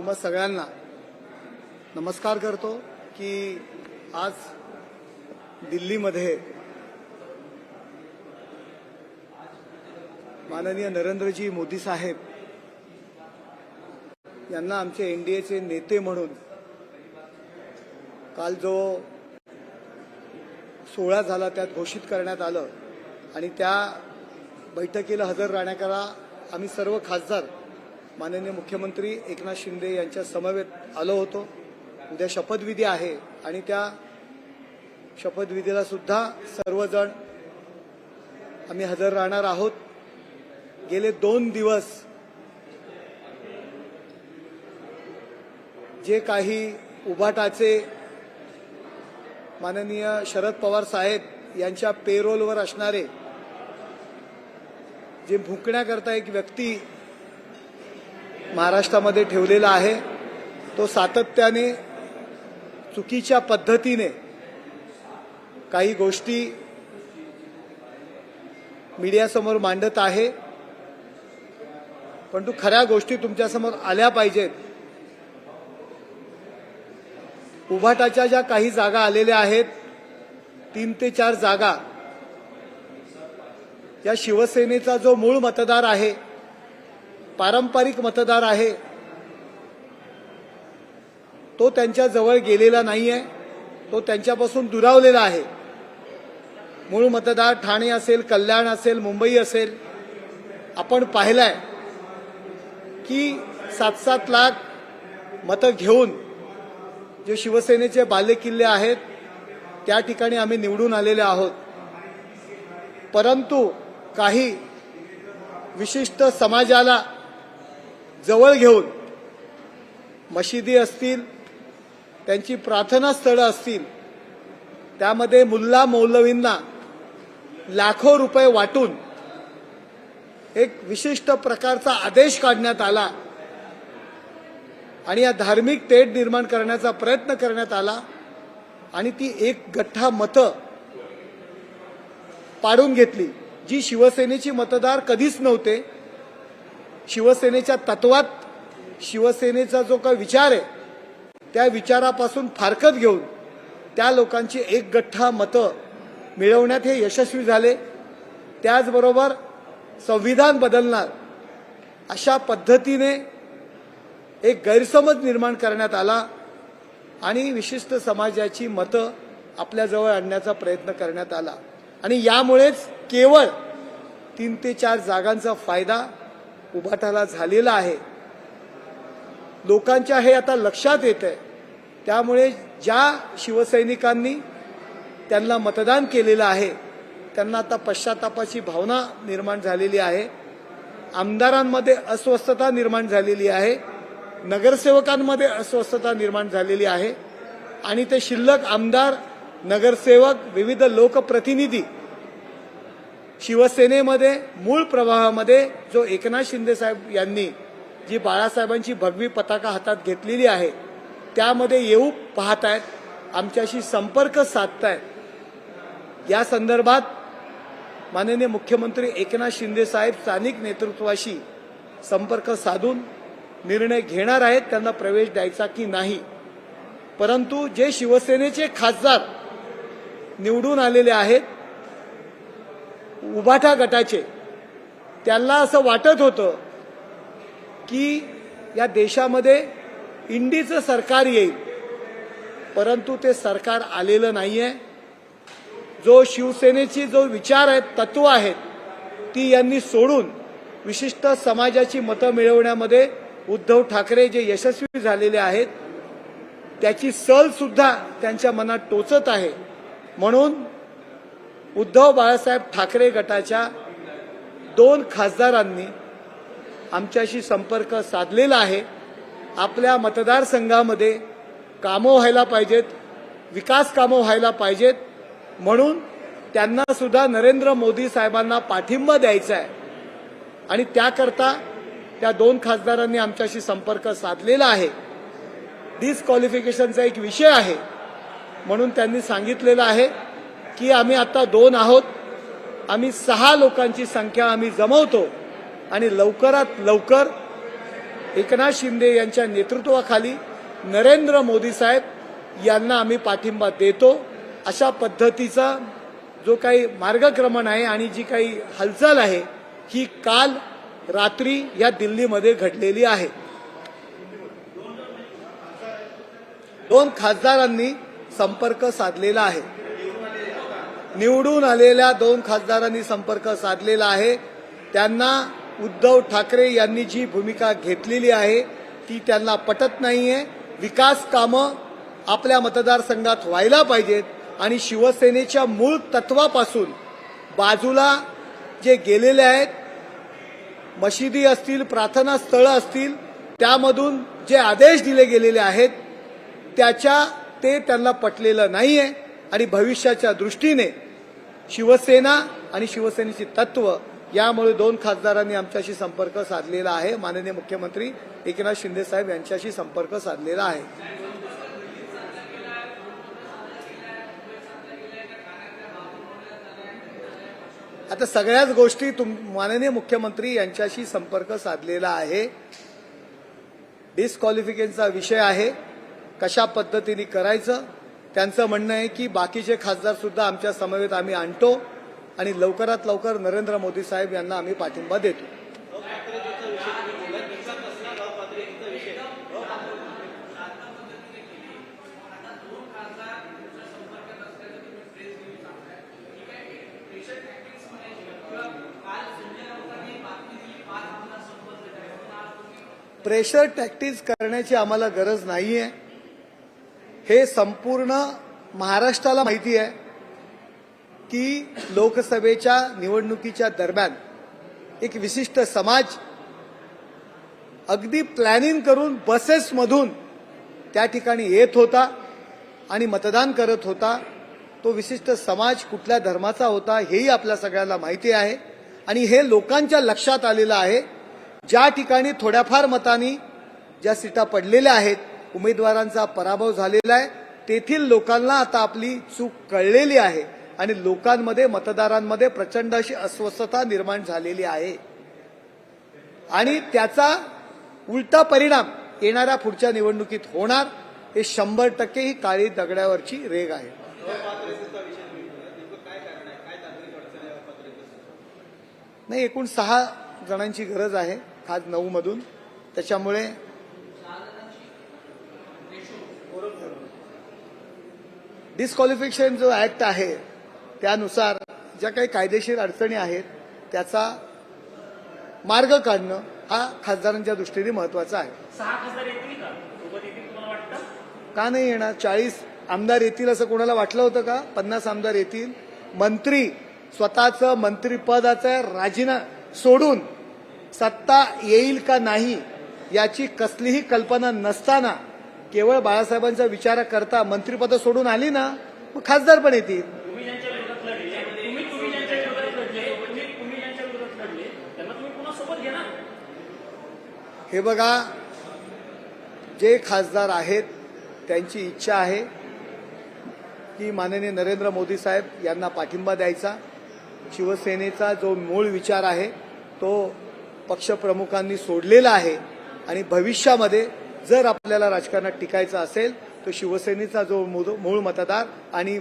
तुम्हा सगळ्यांना नमस्कार करतो की आज दिल्लीमध्ये माननीय नरेंद्रजी मोदी साहेब यांना आमचे एनडीएचे नेते म्हणून काल जो सोहळा झाला त्यात घोषित करण्यात आलं आणि त्या बैठकीला हजर राहण्याकरा आम्ही सर्व खासदार माननीय मुख्यमंत्री एकनाथ शिंदे यांच्या समवेत आलो होतो. उद्या शपथविधी आहे आणि त्या शपथविधीला सुद्धा सर्वजण आम्ही हजर राहणार आहोत. गेले दोन दिवस जे काही उभाटाचे माननीय शरद पवार साहेब यांच्या पेरोलवर असणारे जे भुंकण्याकरता एक व्यक्ती महाराष्ट्रामध्ये ठेवलेला आहे. तो सातत्याने चुकीच्या पद्धतीने काही गोष्टी मीडियासमोर मांडत आहे. परंतु खऱ्या गोष्टी तुमच्यासमोर आल्या पाहिजेत. उभाटाच्या ज्या काही जागा आलेल्या आहेत तीन ते चार जागा या शिवसेनेचा जो मूळ मतदार आहे पारंपरिक मतदार आहे. तो त्यांच्या जवळ गेलेला नाहीये. तो त्यांच्यापासून दुरावलेला आहे. मूळ मतदार ठाणे असेल कल्याण असेल मुंबई असेल आपण पाहिलंय की सात सात लाख मतं घेऊन जे शिवसेनेचे बालेकिल्ले आहेत त्या ठिकाणी आम्ही निवडून आलेले आहोत. परंतु काही विशिष्ट समाजाला जवळ घेऊन मशिदी असतील त्यांची प्रार्थना स्थळं असतील त्यामध्ये मुल्ला मौलवींना लाखो रुपये वाटून एक विशिष्ट प्रकारचा आदेश काढण्यात आला आणि या धार्मिक तेढ निर्माण करण्याचा प्रयत्न करण्यात आला आणि ती एक गठ्ठा मतं पाडून घेतली जी शिवसेनेची मतदार कधीच नव्हते. शिवसेनेच्या तत्वात शिवसेनेचा जो काही विचार आहे त्या विचारापासून फारकत घेऊन त्या लोकांची एक गठ्ठा मतं मिळवण्यात हे यशस्वी झाले. त्याचबरोबर संविधान बदलणार अशा पद्धतीने एक गैरसमज निर्माण करण्यात आला आणि विशिष्ट समाजाची मतं आपल्याजवळ आणण्याचा प्रयत्न करण्यात आला. आणि यामुळेच केवळ तीन ते चार जागांचा फायदा उभाटाला झालेला आहे. लोकांच्या हे आता लक्षात येत आहे त्यामुळे ज्या शिवसैनिकांनी त्यांना मतदान केलेलं आहे त्यांना आता पश्चातापाची भावना निर्माण झालेली आहे. आमदारांमध्ये अस्वस्थता निर्माण झालेली आहे. नगरसेवकांमध्ये अस्वस्थता निर्माण झालेली आहे. आणि ते शिल्लक आमदार नगरसेवक विविध लोकप्रतिनिधी शिवसेनेमध्ये मूळ प्रवाहामध्ये जो एकनाथ शिंदे साहेब यांनी जी बाळासाहेबांची भगवी पताका हातात घेतलेली आहे त्यामध्ये येऊ पाहतायत आमच्याशी संपर्क साधतायत. या संदर्भात माननीय मुख्यमंत्री एकनाथ शिंदे साहेब स्थानिक नेतृत्वाशी संपर्क साधून निर्णय घेणार आहेत त्यांना प्रवेश द्यायचा की नाही. परंतु जे शिवसेनेचे खासदार निवडून आलेले आहेत उभाठा गटाचे त्यांना असं वाटत होतं की या देशामध्ये इंडीचं सरकार येईल. परंतु ते सरकार आलेलं नाही आहे जो शिवसेनेची जो विचार आहेत तत्व आहेत ती यांनी सोडून विशिष्ट समाजाची मतं मिळवण्यामध्ये उद्धव ठाकरे जे यशस्वी झालेले आहेत त्याची सलसुद्धा त्यांच्या मनात टोचत आहे. म्हणून उद्धव बाळासाहेब ठाकरे गटाच्या दोन खासदारांनी आमच्याशी संपर्क साधलेला आहे. आपल्या मतदारसंघामध्ये कामं व्हायला पाहिजेत विकास कामं व्हायला पाहिजेत. म्हणून त्यांना सुद्धा नरेंद्र मोदी साहेबांना पाठिंबा द्यायचा आहे. आणि त्याकरता त्या दोन खासदारांनी आमच्याशी संपर्क साधलेला आहे. डिस्क्वालिफिकेशनचा एक विषय आहे. म्हणून त्यांनी सांगितलेलं आहे. की आम्ही आता दोन आहोत. आम्ही सहा लोकांची संख्या आम्ही जमवतो. आणि लवकरात लवकर एकनाथ शिंदे यांच्या नेतृत्वाखाली नरेंद्र मोदी साहेब यांना आम्ही पाठिंबा देतो. अशा पद्धतीचा जो काही मार्गक्रमण आहे आणि जी काही हालचाल आहे ही काल रात्री या दिल्लीमध्ये घडलेली आहे. दोन खासदारांनी संपर्क साधलेला आहे. निवडून आलेल्या दोन खासदारांनी संपर्क साधलेला आहे. त्यांना उद्धव ठाकरे यांनी जी भूमिका घेतलेली आहे ती त्यांना पटत नाही आहे विकास कामं आपल्या मतदारसंघात व्हायला पाहिजेत आणि शिवसेनेच्या मूळ तत्वापासून बाजूला जे गेलेले आहेत मशिदी असतील प्रार्थना स्थळं असतील त्यामधून जे आदेश दिले गेलेले आहेत त्याच्या ते त्यांना पटलेलं नाही आहे आणि भविष्याच्या दृष्टीने शिवसेना आणि शिवसेनेची तत्व यामुळे दोन खासदारांनी आमच्याशी संपर्क साधलेला आहे. माननीय मुख्यमंत्री एकनाथ शिंदे साहेब यांच्याशी संपर्क साधलेला आहे. आता सगळ्याच गोष्टी तुम माननीय मुख्यमंत्री यांच्याशी संपर्क साधलेला आहे. डिस्क्वालिफिकेशनचा विषय आहे. कशा पद्धतीने करायचं? त्यांचं म्हणणं आहे की बाकीचे खासदार सुद्धा आमच्या समवेत आम्ही आणतो आणि लवकरात लवकर नरेंद्र मोदी साहेब यांना आम्ही पाठिंबा देतो. प्रेशर टॅक्टिस करण्याची आम्हाला गरज नाही आहे हे संपूर्ण महाराष्ट्राला माहिती आहे की लोकसभेच्या निवडणुकीच्या दरम्यान एक विशिष्ट समाज अगदी प्लॅनिंग करून बसेसमधून त्या ठिकाणी येत होता आणि मतदान करत होता. तो विशिष्ट समाज कुठल्या धर्माचा होता हेही आपल्या सगळ्यांना माहिती आहे. आणि हे लोकांच्या लक्षात आलेलं आहे. ज्या ठिकाणी थोड्याफार मतांनी ज्या सीटा पडलेल्या आहेत उमेदवारांचा पराभव झालेला आहे. तेथील लोकांना आता आपली चूक कळलेली आहे आणि लोकांमध्ये मतदारांमध्ये प्रचंड अशी अस्वस्थता निर्माण झालेली आहे. आणि त्याचा उलटा परिणाम येणाऱ्या पुढच्या निवडणुकीत होणार. हे शंभर टक्के ही काळी दगड्यावरची रेग आहे. नाही एकूण सहा जणांची गरज आहे. खास नऊ मधून त्याच्यामुळे डिस्क्वालिफिकेशन जो ऍक्ट आहे त्यानुसार ज्या काही कायदेशीर अडचणी आहेत त्याचा मार्ग काढणं हा खासदारांच्या दृष्टीने महत्त्वाचा आहे. का? नाही येणार? चाळीस आमदार येतील असं कोणाला वाटलं होतं का? पन्नास आमदार येतील. मंत्री स्वतःचं मंत्रिपदाचा राजीना सोडून सत्ता येईल का नाही याची कसलीही कल्पना नसताना केवळ बाळासाहेबांचा विचार करता मंत्रिपद सोडून आली ना मग खासदार पण येतील. घेणार. हे बघा जे खासदार आहेत त्यांची इच्छा आहे की माननीय नरेंद्र मोदी साहेब यांना पाठिंबा द्यायचा. शिवसेनेचा जो मूळ विचार आहे तो पक्षप्रमुखांनी सोडलेला आहे. आणि भविष्यामध्ये जर आपल्याला राजकारणात टिकायचं असेल तर शिवसेनेचा जो मूळ मतदार आणि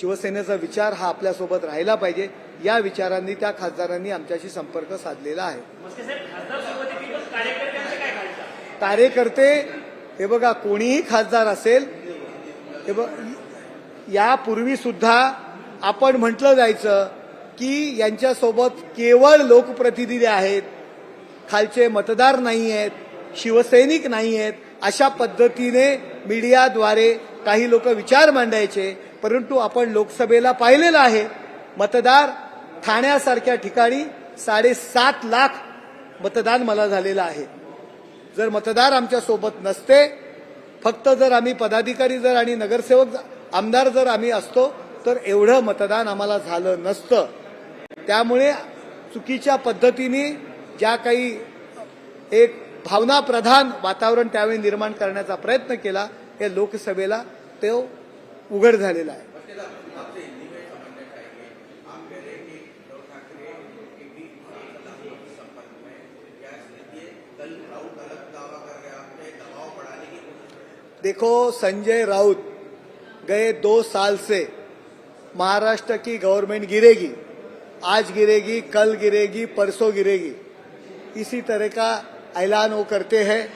शिवसेनेचा विचार हा आपल्यासोबत राहिला पाहिजे. या विचारांनी त्या खासदारांनी आमच्याशी संपर्क साधलेला आहे. कार्यकर्ते हे बघा कोणीही खासदार असेल हे बघ यापूर्वी सुद्धा आपण म्हटलं जायचं की यांच्यासोबत केवळ लोकप्रतिनिधी आहेत खालचे मतदार नाही आहेत शिवसैनिक नाही आहेत अशा पद्धतीने मीडियाद्वारे काही लोक विचार मांडायचे परंतु आपण लोकसभेला पाहिलेलं आहे मतदार ठाण्यासारख्या ठिकाणी साडेसात लाख मतदान मला झालेलं आहे. जर मतदार आमच्यासोबत नसते फक्त जर आम्ही पदाधिकारी जर आणि नगरसेवक आमदार जर आम्ही असतो तर एवढं मतदान आम्हाला झालं नसतं. त्यामुळे चुकीच्या पद्धतीने ज्या काही एक भावनाप्रधान वातावरण त्यावेळी निर्माण करण्याचा प्रयत्न केला. हे लोकसभेला तो उघड झालेला आहे. देखो संजय राउत गए दो साल से महाराष्ट्र की गवर्नमेंट गिरेगी आज गिरेगी कल गिरेगी परसों गिरेगी। इसी तरह का ऐलान वो करते हैं।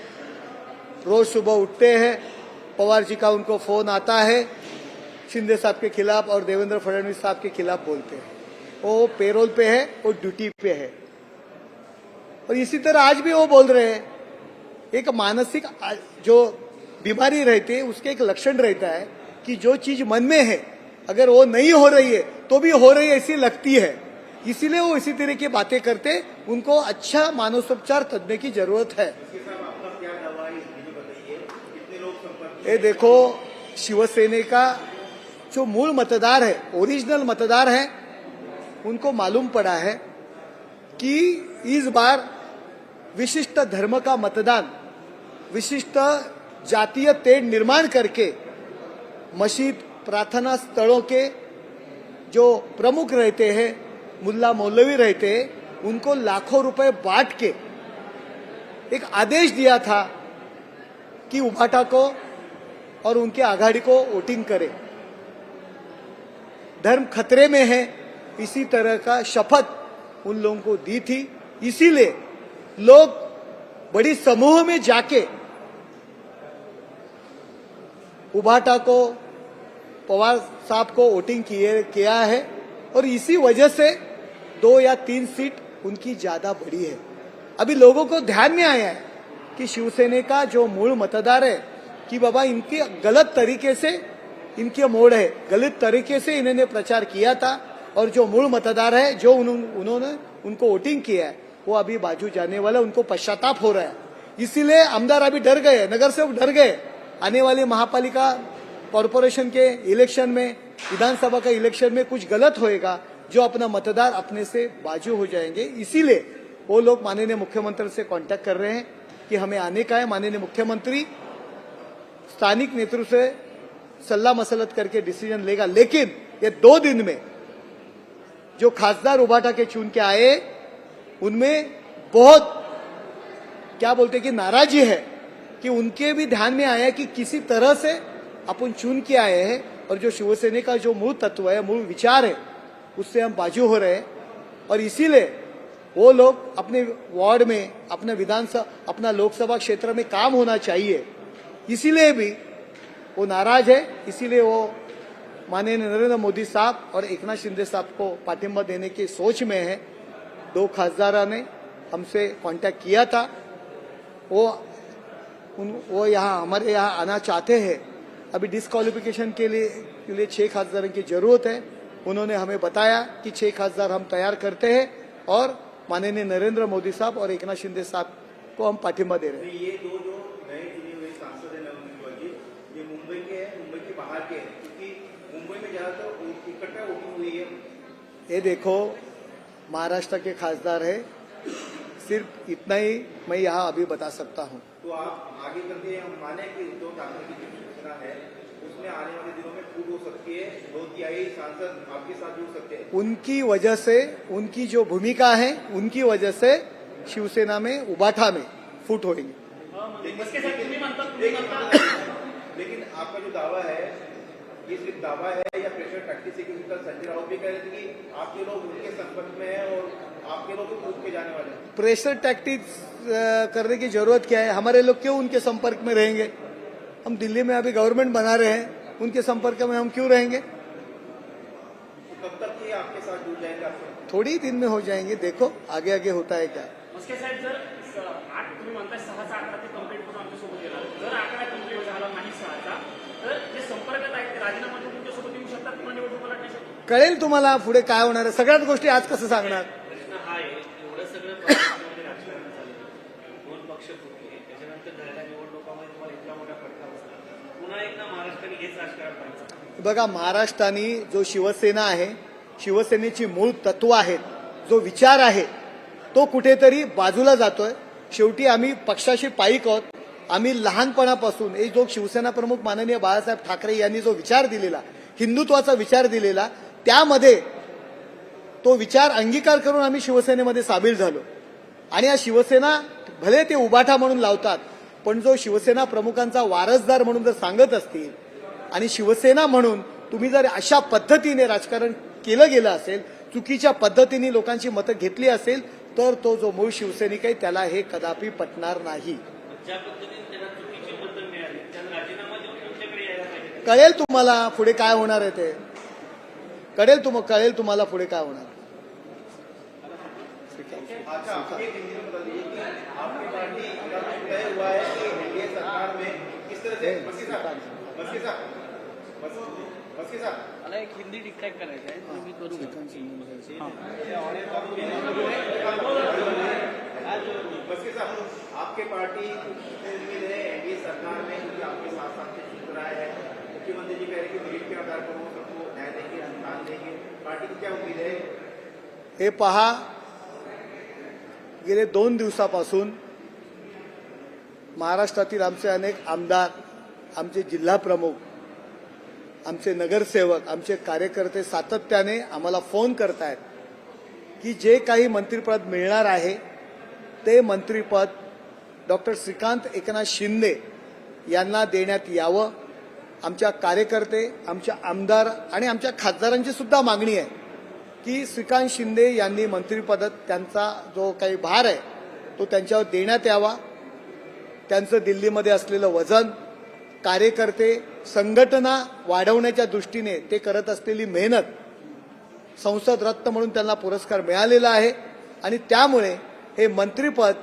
रोज सुबह उठते हैं। पवार जी का उनको फ़ोन आता है। शिंदे साहब के खिलाफ और देवेंद्र फडणवीस साहब के खिलाफ बोलते हैं। वो पेरोल पे है, वो ड्यूटी पे है। और इसी तरह आज भी वो बोल रहे हैं। एक मानसिक, जो बीमारी रहती है, उसके एक लक्षण रहता है कि जो चीज़ मन में है, अगर वो नहीं हो रही है तो भी हो रही है, ऐसी लगती है। इसीलिए वो इसी तरह की बातें करते उनको अच्छा मानसोपचार तज्ञ की ज़रूरत है। ये देखो शिवसेना का जो मूल मतदार है ओरिजिनल मतदार है उनको मालूम पड़ा है कि इस बार विशिष्ट धर्म का मतदान विशिष्ट जातीय तेढ़ निर्माण करके मस्जिद प्रार्थना स्थलों के जो प्रमुख रहते हैं मुल्ला मौलवी रहते, उनको लाखों रुपए बांट के एक आदेश दिया था कि उभाटा को और उनके आघाड़ी को वोटिंग करे। धर्म खतरे में है, इसी तरह का शपथ उन लोगों को दी थी। इसीलिए लोग बड़ी समूह में जाके उभाटा को, पवार साहब को वोटिंग किया है और इसी वजह से दो या तीन सीट उनकी ज़्यादा बड़ी है। अभी लोगों को ध्यान में आया है कि शिवसेना का जो मूल मतदार है कि बाबा इनके गलत तरीके से, इनके मोड़ है, गलत तरीके से इन्होंने प्रचार किया था और जो मूल मतदार है, जो उन्हों- उन्होंने उनको वोटिंग किया है, वो अभी बाजू जाने वाला, उनको पश्चाताप हो रहा है। इसीलिए आमदार अभी डर गए, नगर सेवक डर गए। आने वाली महापालिका कॉरपोरेशन के इलेक्शन में, विधानसभा का इलेक्शन में कुछ गलत होएगा जो अपना मतदार अपने से बाजू हो जाएँगे। इसीलिए वो लोग माननीय मुख्यमंत्री से कांटेक्ट कर रहे हैं कि हमें आने का है। माननीय मुख्यमंत्री स्थानिक नेतृत्व से सलाह मसलत करके डिसीज़न लेगा। लेकिन ये दो दिन में जो खासदार उबाटा के चुन के आए, उनमें बहुत क्या बोलते कि नाराजी है कि उनके भी ध्यान में आया कि किसी तरह से अपन चुन के आए हैं और जो शिवसेना का जो मूल तत्व है, मूल विचार है उससे हम बाजू हो रहे हैं। और इसीलिए वो लोग अपने वार्ड में, अपने विधानसभा, अपना लोकसभा क्षेत्र में काम होना चाहिए। इसीलिए भी वो नाराज़ है। इसीलिए वो माननीय नरेंद्र मोदी साहब और एकनाथ शिंदे साहब को पाठिंबा देने की सोच में है। दो खासदारा ने हमसे कांटेक्ट किया था। वो उन, वो यहाँ, हमारे यहाँ आना चाहते हैं। अभी डिस्क्वालिफिकेशन के लिए के लिए छह खासदारों की ज़रूरत है। उन्होंने हमें बताया कि छह खासदार हम तैयार करते हैं और माननीय नरेंद्र मोदी साहब और एकनाथ शिंदे साहब को हम पाठिंबा दे रहे हैं। ये दो जो नए चुने हुए सांसद हैं ये मुंबई के हैं मुंबई के बाहर के हैं क्योंकि मुंबई में ज़्यादातर इकट्ठा वोटिंग हुई है। ये देखो महाराष्ट्र के खासदार है सिर्फ़ इतना ही मैं यहाँ अभी बता सकता हूँ। तो आप आगे करके हम माने कि उद्धव ठाकरे की है उसमें आने वाले दिनों में फूट हो सकती है। दो तिहाई सांसद आपके साथ जुड़ सकते हैं। उनकी वजह से उनकी जो भूमिका है उनकी वजह से शिवसेना में उबाठा में फूट होगी लेकिन आपका जो दावा है ये सिर्फ़ दावा है या प्रेशर टैक्टिस है क्योंकि कल संजय राउत भी कह रहे थे कि आपके लोग उनके संपर्क में हैं और आपके लोग भी कूद के जाने वाले हैं। प्रेशर टैक्टिक्स करने की ज़रूरत क्या है? हमारे लोग क्यों उनके संपर्क में रहेंगे? हम दिल्ली में अभी गवर्नमेंट बना रहे हैं उनके संपर्क में हम क्यों रहेंगे? कब तक ये आपके साथ जुड़ जाएंगे थोड़ी ही दिन में हो जाएंगे देखो आगे आगे होता है क्या। मस्के साहेब जर स- आठ तुम्ही म्हणताय सहाचा आकडा ते कंप्लीट करून आमच्यासोबत येणार. जर आकडा कंप्लीट झाला नाही सहाचा तर जे संपर्कात आहेत ते राजीनामा देऊन तुमच्यासोबत येऊ शकतात किंवा निवडणूक लढण्यासाठी कळेल तुम्हाला पुढे काय होणार आहे. सगळ्याच गोष्टी आज कसं सांगणार? प्रश्न हा आहे एवढं सगळं महाराष्ट्रामध्ये राजकारण झालं दोन पक्ष फुटले त्याच्यानंतर झालेल्या निवडणुकामध्ये तुम्हाला इतका मोठा फटका बसला पुन्हा एकदा महाराष्ट्राने हेच राजकारण पाहिजे बघा महाराष्ट्राने जो शिवसेना आहे शिवसेनेची मूळ तत्व आहेत जो विचार आहे तो कुठेतरी बाजूला जातोय. शेवटी आम्ही पक्षाशी पायिक आहोत. आम्ही लहानपणापासून एक जो शिवसेना प्रमुख माननीय बाळासाहेब ठाकरे यांनी जो विचार दिलेला हिंदुत्वाचा विचार दिलेला त्यामध्ये तो विचार अंगीकार करून आम्ही शिवसेनेमध्ये सामील झालो. आणि या शिवसेना भले ते उबाठा म्हणून लावतात पण जो शिवसेना प्रमुखांचा वारसदार म्हणून जर सांगत असतील आणि शिवसेना म्हणून तुम्ही जर अशा पद्धतीने राजकारण केलं गेलं असेल चुकीच्या पद्धतीने लोकांची मतं घेतली असेल तर तो जो मूळ शिवसैनिक आहे त्याला हे कदापि पटणार नाही. कळेल तुम्हाला पुढे काय होणार आहे ते. कळेल तुम कळेल तुम्हाला पुढे काय होणार अच्छा आप ये हिंदी में बता दीजिए कि आपकी पार्टी का जो तय हुआ है कि एनडीए सरकार में किस तरह से मस्की साहब मस्की साहब मस- मस्की साहब मला एक हिंदी डिक्टेक्ट करायचं आहे ते मी करू? मस्की साहब आपके पार्टी उम्मीद है एनडीए सरकार में क्योंकि आपके साथ साथ चुन रहा है मुख्यमंत्री जी कह रहे हैं कि मेरिट के आधार पर वो सबको न्याय देंगे अनुदान देंगे। पार्टी की क्या उम्मीद है? हे पहा गेले दोन दिवसापासून महाराष्ट्रातील आमचे अनेक आमदार आमचे जिल्हा प्रमुख आमचे नगरसेवक आमचे कार्यकर्ते सातत्याने आम्हाला फोन करतायत की जे काही मंत्रिपद मिळणार आहे ते मंत्रिपद डॉक्टर श्रीकांत एकनाथ शिंदे यांना देण्यात यावं. आमच्या कार्यकर्ते आमच्या आमदार आणि आमच्या खासदारांची सुद्धा मागणी आहे की श्रीकांत शिंदे यांनी मंत्रिपद त्यांचा जो काही भार आहे तो त्यांच्यावर देण्यात यावा. त्यांचं दिल्लीमध्ये असलेलं वजन कार्यकर्ते संघटना वाढवण्याच्या दृष्टीने ते करत असलेली मेहनत संसद रत्न म्हणून त्यांना पुरस्कार मिळालेला आहे. आणि त्यामुळे हे मंत्रिपद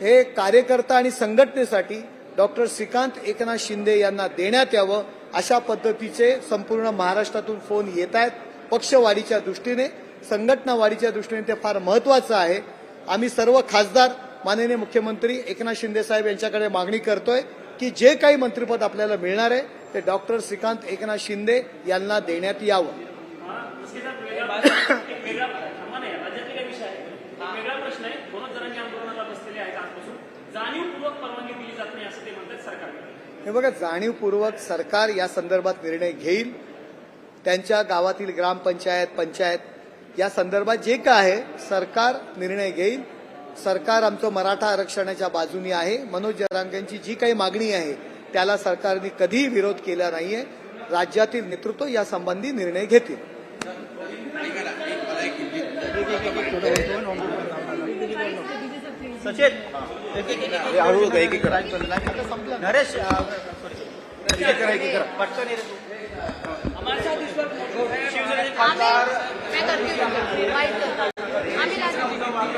हे कार्यकर्ता आणि संघटनेसाठी डॉक्टर श्रीकांत एकनाथ शिंदे यांना देण्यात यावं अशा पद्धतीचे संपूर्ण महाराष्ट्रातून फोन येत आहेत पक्षवाढीच्या दृष्टीने संघटना वाढीच्या दृष्टीने ते फार महत्वाचं आहे. आम्ही सर्व खासदार माननीय मुख्यमंत्री एकनाथ शिंदे साहेब यांच्याकडे मागणी करतोय की जे काही मंत्रिपद आपल्याला मिळणार आहे ते डॉक्टर श्रीकांत एकनाथ शिंदे यांना देण्यात यावं. हे बघा जाणीवपूर्वक सरकार या संदर्भात निर्णय घेईल. त्यांच्या गावातील ग्रामपंचायत पंचायत या संदर्भात जे काय आहे सरकार निर्णय घेईल. सरकार आमचं मराठा आरक्षणाच्या बाजूनी आहे. मनोज जरांगेंची जी काही मागणी आहे त्याला सरकारने कधीही विरोध केला नाहीये. राज्यातील नेतृत्व या संबंधी निर्णय घेतील. हळूहळू एक एक करा. नरेश